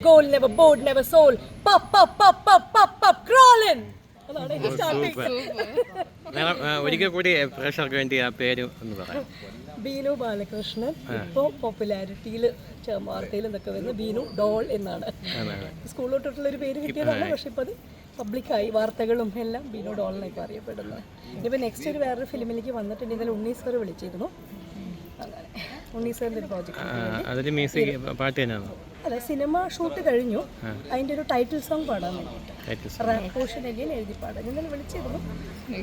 Goal never bored, never soul. Pop, pop, pop, pop, pop, pop, crawling. അതാണ് എന്റെ starting madam ആ, ഒരിക്കൽ കൂടി പ്രേക്ഷകർക്ക് വേണ്ടി ആ പേര് ഒന്ന് പറയാം. ബീനു ബാലകൃഷ്ണൻ. ഇപ്പോൾ പോപ്പുലാരിറ്റിയിൽ വാർത്തയിൽ എന്നൊക്കെ വരുന്ന ബീനു ഡോൾ എന്നാണ്. സ്കൂളിലോട്ടുള്ള ഒരു പേര് കിട്ടിയതാണ് പക്ഷെ ഇപ്പൊ അത് പബ്ലിക്കായി വാർത്തകളും എല്ലാം ബീനു ഡോൾ എന്നൊക്കെ അറിയപ്പെടുന്നത് ഇനിയിപ്പോൾ നെക്സ്റ്റ് ഒരു വേറൊരു ഫിലിമിലേക്ക് വന്നിട്ടുണ്ട് ഇന്നലെ ഉണ്ണീസ് സാർ വിളിച്ചിരുന്നു. അങ്ങനെ. അതിൽ മ്യൂസിക് പാട്ട് തന്നെയാണ്? അല്ല സിനിമ ഷൂട്ട് കഴിഞ്ഞു. അതിന്റെ ഒരു ടൈറ്റിൽ സോങ് പാടാൻ വേണ്ടിയിട്ട്. പോഷൻ റാപ്പ് എഴുതി പാടാം ഞാൻ വിളിച്ചിരുന്നു.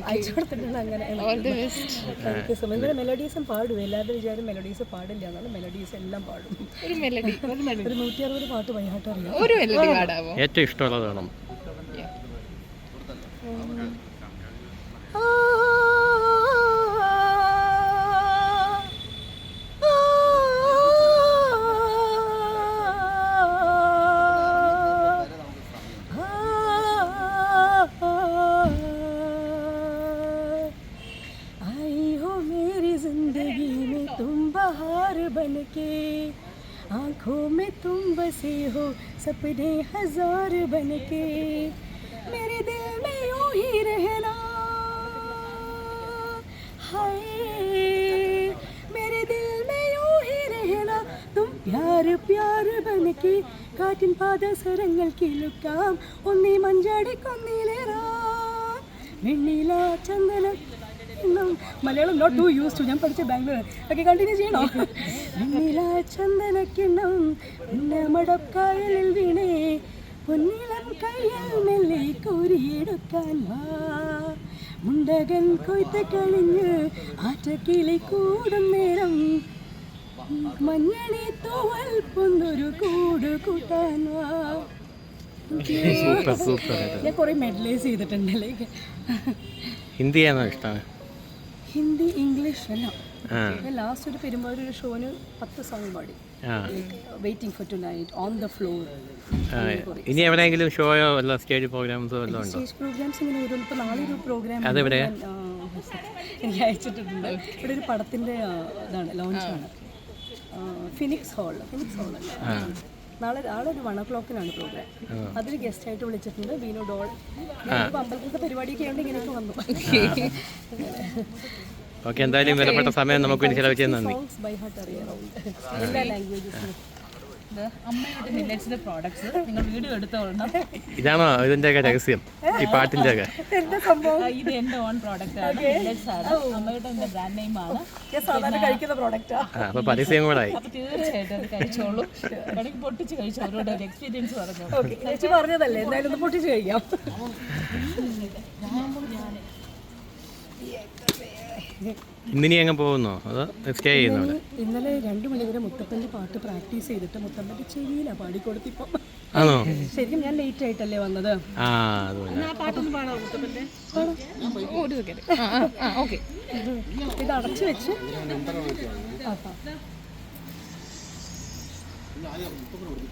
അയച്ചു കൊടുത്തിട്ടുണ്ട് അങ്ങനെ. മെലഡീസും പാടും. എല്ലാവരും വിചാരം മെലഡീസ് പാടില്ല എന്നാണ്. മെലഡീസ് എല്ലാം പാടും. ഒരു മെലഡി ഒരു നൂറ്റി അറുപത് പാട്ട് വൈകിട്ട് അറിയാം. ഏറ്റവും ഇഷ്ടമുള്ളത് बहार बन के आंखों में तुम बसे हो सपने हजार बन के मेरे दिल में यूं ही रहना हाय मेरे दिल में यूं ही रहना तुम प्यार प्यार बन के കാറ്റിൻ പാദസരങ്ങൾ കിലുക്കാം ഒന്നീ മഞ്ചാടി കൊന്നിലേറാം വെണ്ണില ചന്ദന എന്നും Malayalam not to use to ഞാൻ പഠിച്ച ബാംഗ്ലൂർ ഒക്കെ കണ്ടിന്യൂ ചെയ്യണോ? ചന്ദനക്കിണ്ണം മടക്കായലിൽ വീണേ. പൊന്നിളം കയ്യിൽ മെല്ലെ കോരിയെടുക്കാൻ വാ. മുണ്ടകൻ കൊയ്ത്ത് കളിഞ്ഞ് ആറ്റക്കിളി കൂടും നേരം. മഞ്ഞണി തൂവൽ പൊന്നൊരു കൂട് കൂട്ടാൻ വാ. ഞാൻ കുറെ മെഡലൈസ് ചെയ്തിട്ടുണ്ട് ലൈക്ക് ഹിന്ദിയാണോ ഇഷ്ടം? ഹിന്ദി ഇംഗ്ലീഷ് എല്ലാം. ലാസ്റ്റ് ഒരു പെരുമ്പാവൂർ ഒരു ഷോന് പത്ത് സോങ് പാടി. Waiting for tonight on the floor ഇനി എവിടെയെങ്കിലും ഷോയോ അല്ല സ്റ്റേജ് പ്രോഗ്രാംസോ വല്ലതും ഉണ്ടോ? സ്റ്റേജ് പ്രോഗ്രാംസ് ഇങ്ങനെ വരും ഇപ്പോൾ നാളെ ഒരു പ്രോഗ്രാം അതെവിടെ എനിക്ക് അയച്ചിട്ടുണ്ട് ഇവിടെ ഒരു പടത്തിന്റെ ഇതാണ് ലോഞ്ചാണ് ഫിനിക്സ് ഹാൾ ഫിനിക്സ് ഹാൾ അല്ല? നാളെ നാളെ ഒരു വൺ ഓ ക്ലോക്കിനാണ് പ്രോഗ്രാം അതിൽ ഗസ്റ്റ് ആയിട്ട് വിളിച്ചിട്ടുണ്ട് ബീനു ഡോൾ. അമ്പലത്തിലത്തെ പരിപാടിയൊക്കെ ആയതുകൊണ്ട് ഇങ്ങനെയൊക്കെ വന്നു. ഓക്കെ എന്തായാലും വിലപ്പെട്ട സമയം നമുക്ക് ബൈ ഹാർട്ട് അറിയാം. എല്ലാ ലാംഗ്വേജസിലും അമ്മയുടെ മില്ലറ്റ്സിന്റെ പ്രോഡക്ട്സ് നിങ്ങൾ വീഡിയോ എടുത്തോളണം. ഇതാണോ ഇതിന്റെയൊക്കെ രഹസ്യം? ഈ പാട്ടിന്റെ ഒക്കെ എന്താ സംഭവം? ഇത് എന്റെ ഓൺ പ്രോഡക്റ്റ് ആണ്. മില്ലറ്റ്സ് ആണ്. അമ്മയുടെ എന്റെ ബ്രാൻഡ് നെയിം ആണ്. കഴിക്കുന്ന പ്രോഡക്റ്റാ ആ. അപ്പോൾ പരസ്യം കൂടെ ആയി. തീർച്ചയായിട്ടും അത് കഴിച്ചോളൂ. വേണമെങ്കിൽ പൊട്ടിച്ച് കഴിച്ചു? അവരോട് ഒരു എക്സ്പീരിയൻസ് പറഞ്ഞു? പറഞ്ഞതല്ലേ എന്തായാലും പൊട്ടിച്ച് കഴിക്കാം. ഇന്നിനി അങ്ങ് പോകുന്നോ? അതോ സ്റ്റേ ചെയ്യുന്നോ അവിടെ? ഇന്നലെ രണ്ടു മണിവരെ മുത്തപ്പന്റെ പാട്ട് പ്രാക്ടീസ് ചെയ്തിട്ട് മുത്തപ്പന്റെ പാടി കൊടുത്തിപ്പോ ആണോ? ശരിക്കും ഞാൻ ലേറ്റ് ആയിട്ടല്ലേ വന്നത്. ആ അതുപോലെ. ഒരു സെക്കൻഡ് ആ ഓക്കെ. ഇത് അടച്ചു വെച്ച്. ആഹാ.